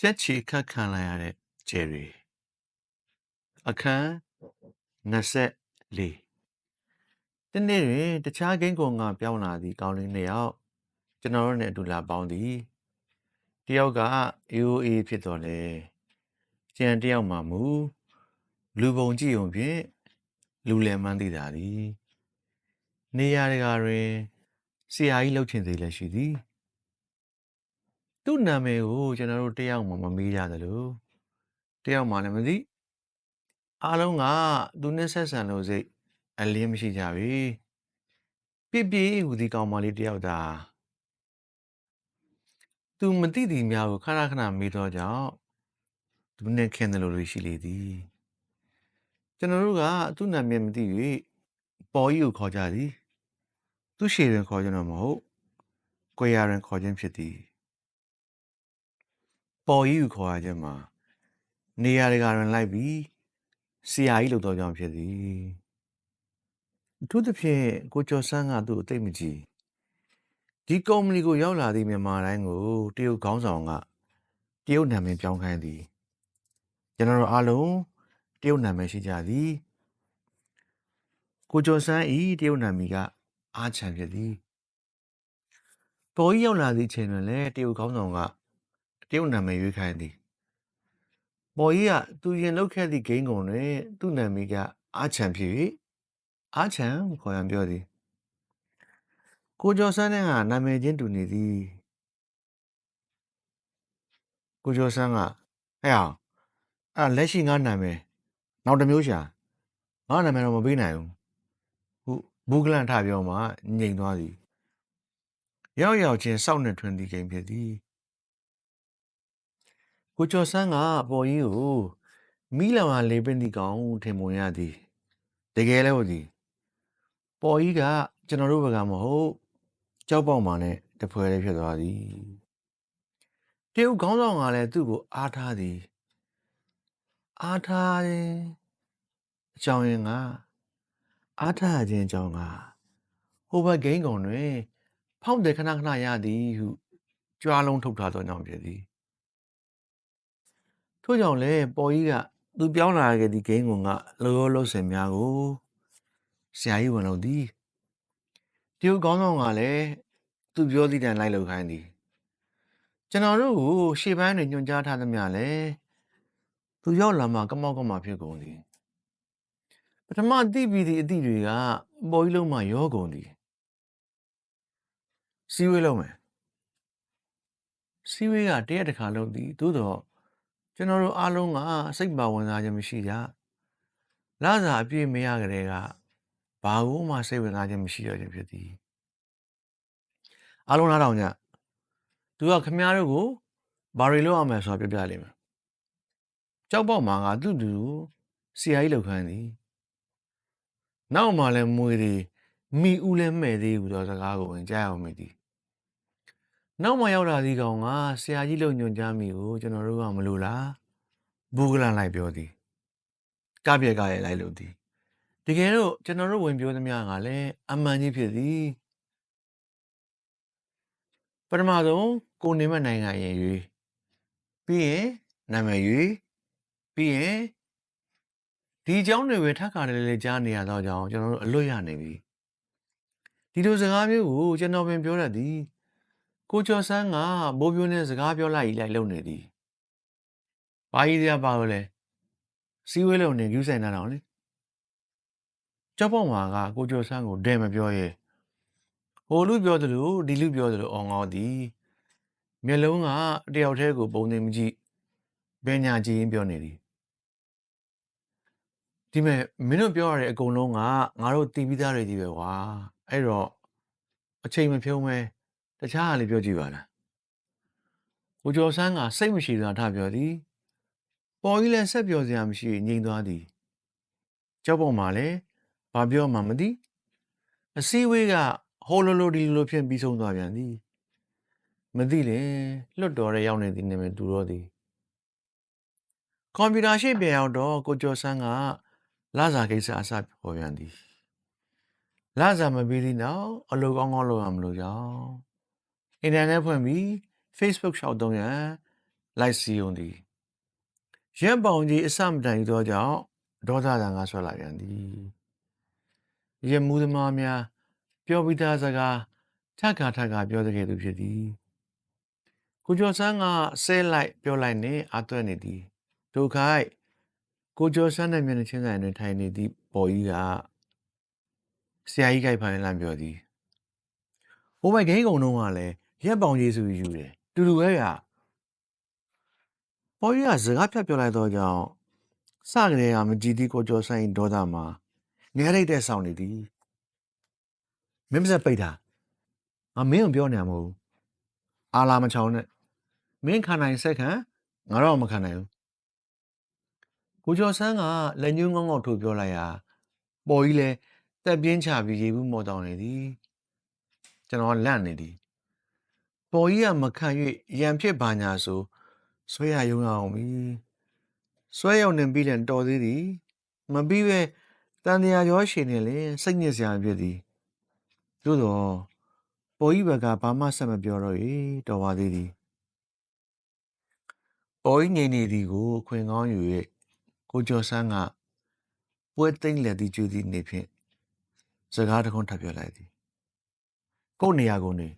ကြက်ချီခတ်ခံလိုက်ရတဲ့ဂျယ်ရီအခန်း24တနေ့တွင်တခြားဂိမ်းကောင်ကပြောင်းလာသည့်ကောင်းလေးနှစ်ယောက်ကျွန်တော်တို့နဲ့အတူလာပေါင်းသည်တယောက်က AOA ဖြစ်တော်လဲကျန်တယောက်မှမူလူပုံကြည့်ုံဖြင့်လူလယ်မှန်းသိတာသည် နေရာတကာတွင်ဆရာကြီးလှုပ်ချင်သေးလည်းရှိသည် သူ့နာမည်ကိုကျွန်တော်တို့တယောက်မှမမေးကြသလိုတယောက်မှလည်းမသိအားလုံးကသူနဲ့ဆက်ဆံလို့စိတ်အလင်းမရှိကြပြီပြစ်ပြေးဟူသည်ကောင်မလေးတယောက်သာသူမသိသည်များကိုခဏခဏမေးတော့ကြောင့်သူနဲ့ခင်တယ်လို့ရှိလေသည်ကျွန်တော်တို့ကသူ့နာမည်မသိ၍ပေါ်ကြီးကိုခေါ်ကြသည်သူရှေတွင်ခေါ်ကျွန်တော်မဟုတ်ကိုရတွင်ခေါ်ခြင်းဖြစ်သည် ပေါ်ကြီးကိုခေါ်ရခြင်းမှာနေရာတကာတွင်လိုက်ပြီးဆရာကြီးလို့တော့ကြောင့်ဖြစ်သည်အထူးသဖြင့်ကိုကျော်ဆန်းကသူ့ကိုသိမ့်မကြည့်ဒီကုမ္ပဏီကိုရောက်လာသည့်မြန်မာတိုင်းကိုတရုတ်ခေါင်းဆောင်ကတရုတ်နာမည်ပြောင်းခိုင်းသည်ကျွန်တော်တို့အားလုံးတရုတ်နာမည်ရှိကြသည်ကိုကျော်ဆန်းဤတရုတ်နာမည်ကအားချန်ဖြစ်သည်ပေါ်ကြီးရောက်လာသည့်အချိန်တွင်လည်းတရုတ်ခေါင်းဆောင်ကတ ရုတ်နာမည်ရွေးခိုင်းသည်ပေါ်ကြီးကသူရင်လောက်ခဲ့သည့်ဂိမ်းကုန်တွင်သူ့နာမည်ကအားချန်ဖြစ်၍အားချန်ခေါ်ရန်ပြောသည်ကိုကျော်ဆန်းကနာမည်ချင်းတူနေသည်ကိုကျော်ဆန်းကဟဲ့အောင်အဲ့လက်ရှိငါနာမည်နောက်တစ်မျိုးရှာငါနာမည်တော့မပေးနိုင်ဘူးဟုဘူးကလန်ထပြောမှငြိမ်သွားသည်ရောက်ရောက်ချင်းစောက်နဲ့ထွန်းသည်ဂိမ်းဖြစ်သည် ကိုကျော်ဆန်းကပေါ်ကြီးကိုမိလောင်ဟာလေပင်ဒီကောင်ထင်ပုံရသည်တကယ်လဲဟုတ်သည်ပေါ်ကြီးကကျွန်တော်တို့ဘက်ကမဟုတ်ကြောက်ပေါက်မှနဲ့တဖွဲလေးဖြစ်သွားသည်တရုတ်ခေါင်းဆောင်ကလည်းသူ့ကိုအားထားသည်အားထားတယ်အကြောင်းရင်းကအားထားခြင်းအကြောင်းကဟိုဘက်ဂိမ်းကောင်တွင် ဖောက်တယ်ခဏခဏရသည်ဟုကြွားလုံးထုတ်ထားသောကြောင့်ဖြစ်သည် ထို့ကြောင့်လည်းပေါ်ကြီးကသူပြောင်းလာခဲ့သည့်ဂိမ်းကောင်ကလောလောလောဆယ်များကိုဆရာကြီးဝင်လို့သည်တရုတ်ခေါင်းဆောင်ကလည်းသူပြောသည့်တိုင်လိုက်လုပ်ခိုင်းသည်ကျွန်တော်တို့ကိုရှေ့ပိုင်းတွင်ညွှန်ကြားထားသမျှလည်းသူရောက်လာမှကမောက်ကမောက်ဖြစ်ကုန်သည်ပထမသိပြီးသည့်အသည့်တွေကပေါ်ကြီးလုံးမှရောကုန်သည်စီဝေးလုံးမယ်စီဝေးကတရက်တစ်ခါလုံးသည်သို့တော့ ကျွန်တော်တို့အားလုံးကစိတ်ပါဝင်စားခြင်းမရှိကြလာစာအပြည့်မရကြတဲ့ကဘာကိုမှစိတ်ဝင်စားခြင်းမရှိရခြင်းဖြစ်သည်အားလုံးလားတောင်ညသူကခမားတို့ကိုဘာတွေလုပ်အောင်မယ်ဆိုတာပြပြလိမ့်မယ်ကြောက်ပေါက်မှာကသူ့တူစီယာကြီးလောက်ခိုင်းသည်နောက်မှလည်းမွေတွေမိဦးလည်းမဲ့သေးဘူးတော့စကားကိုဝင်ကြားအောင်မိသည် နောက်မှရောက်လာသည့်ကောင်ကဆရာကြီးလုံညွန်ကြားမိကိုကျွန်တော်တို့ကမလို့လားဘူးကလန်လိုက်ပြောသည်ကပြက်ကရဲ့လိုက်လို့သည်တကယ်တော့ကျွန်တော်တို့ဝင်ပြောသမျှကလည်းအမှန်ကြီးဖြစ်သည်ပထမဆုံးကိုနေမနိုင်ငံရင်ရွေးပြီးရင်နာမည်ရွေးပြီးရင်ဒီအကြောင်းတွေပဲထပ်ခါတည်းလေးကြားနေရတော့ကြောင်းကျွန်တော်တို့အလွတ်ရနေပြီဒီလိုစကားမျိုးကိုကျွန်တော်ပင်ပြောတတ်သည် ကိုကျော်ဆန်းကဘိုးပြိုးနဲ့စကားပြောလိုက်လိုက်လုံနေသည်ဘာကြီးတရားပါလို့လဲစီဝဲလုံနေယူဆိုင်တာတော့လေကျောက်ပေါက်မှာကကိုကျော်ဆန်းကိုဒဲမပြောရဲဟိုလူပြောသလိုဒီလူပြောသလိုအောင်ငေါသည်မျက်လုံးကတယောက်တည်းကိုပုံနေမကြည့်ဘယ်ညာကြည့်ရင်ပြောနေသည်ဒီမဲ့မင်းတို့ပြောရတဲ့အကုန်လုံးကငါတို့တီးပြီးသားတွေကြီးပဲကွာအဲ့တော့အချိန်မဖြုံးမဲ တခြားဟာလေးပြောကြည့်ပါလားကိုကျော်ဆန်းကစိတ်မရှိစွာထပြောသည်ပေါ်ကြီးလည်းဆက်ပြောစရာမရှိငြိမ်သွားသည်ကြောက်ပေါ်မှာလည်းဘာပြောမှမသိအစည်းအဝေးကဟိုလိုလိုဒီလိုဖြစ်ပြီးဆုံးသွားပြန်သည်မသိလေလွတ်တော်တဲ့ရောက်နေသည်နေမတူတော့သည်ကွန်ပျူတာရှေ့ပြန်ရောက်တော့ကိုကျော်ဆန်းကလာစာကိစ္စအစပေါ်ပြန်သည်လာစာမပြီးသည့်နောက်အလုပ်ကောင်းကောင်းလုပ်ရမလို့ကြောင်း အင်တာနက်ဖွင့်ပြီး Facebook ရှောက်သုံးရန်လိုက်စီယုံသည်ရက်ပေါင်ကြီးအစမတိုင်သောကြောင့်ဒေါသတန်ကဆွဲလာပြန်သည်ရမှုသမားများ ပြောပြီးသားစကားထက်ခါထက်ခါပြောတဲ့ကဲ့သို့ဖြစ်သည်ကိုကျော်ဆန်းကဆဲလိုက်ပြောလိုက်နှင့်အာသွဲ့နေသည်ဒုက္ခိုက်ကိုကျော်ဆန်းနဲ့မျက်နှာချင်းဆိုင်တွင်ထိုင်နေသည့်ပေါ်ကြီးကဆရာကြီးကြိုက်ဖိုင်လန့်ပြောသည်ဟိုဘက်ဂိမ်းကုံတော့ကလည်း ရက်ပေါင်ကြီးဆိုပြီးယူတယ်တူတူပဲဗျပေါ်ကြီးကစကားဖြတ်ပြောလိုက်တော့ကြောင့်စကလေးကမကြည်သည့်ကိုကျော်ဆန်း၏ဒေါသမှာငဲလိုက်တဲ့ဆောင်နေသည်မင်းမစက်ပိတ်တာငါမင်းကိုပြောနေမှာမဟုတ်ဘူးအာလာမချောင်းနဲ့မင်းခံနိုင်ဆက်ခံငါတော့မခံနိုင်ဘူးကိုကျော်ဆန်းကလက်ညှိုးငေါငေါထိုးပြောလိုက်ရာပေါ်ကြီးလဲတက်ပြင်းချပြီးရေဘူးမော်တောင်းနေသည်ကျွန်တော်ကလန့်နေသည် ပေါ်ကြီးကမခံ၍ရံဖြစ်ပါညာဆိုဆွဲရယုံရအောင်ပြီဆွဲရောက်နေပြီးလည်းတော်သေးသည် မပြီးပဲတန်တရားရောရှင်နေလေစိတ်ညစ်စရာဖြစ်သည်သို့တော့ပေါ်ကြီးဘက်ကဘာမှဆက်မပြောတော့၏တော်ပါသေးသည်ပေါ်ကြီးငိမ့်နေသည်ကိုအခွင့်ကောင်းယူ၍ကိုကျော်ဆန်းကပွဲသိမ့်လက်သည်ကျွေးသည့်နေဖြင့်စကားတစ်ခွန်းထပ်ပြောလိုက်သည်ကို့နေရာကိုနေ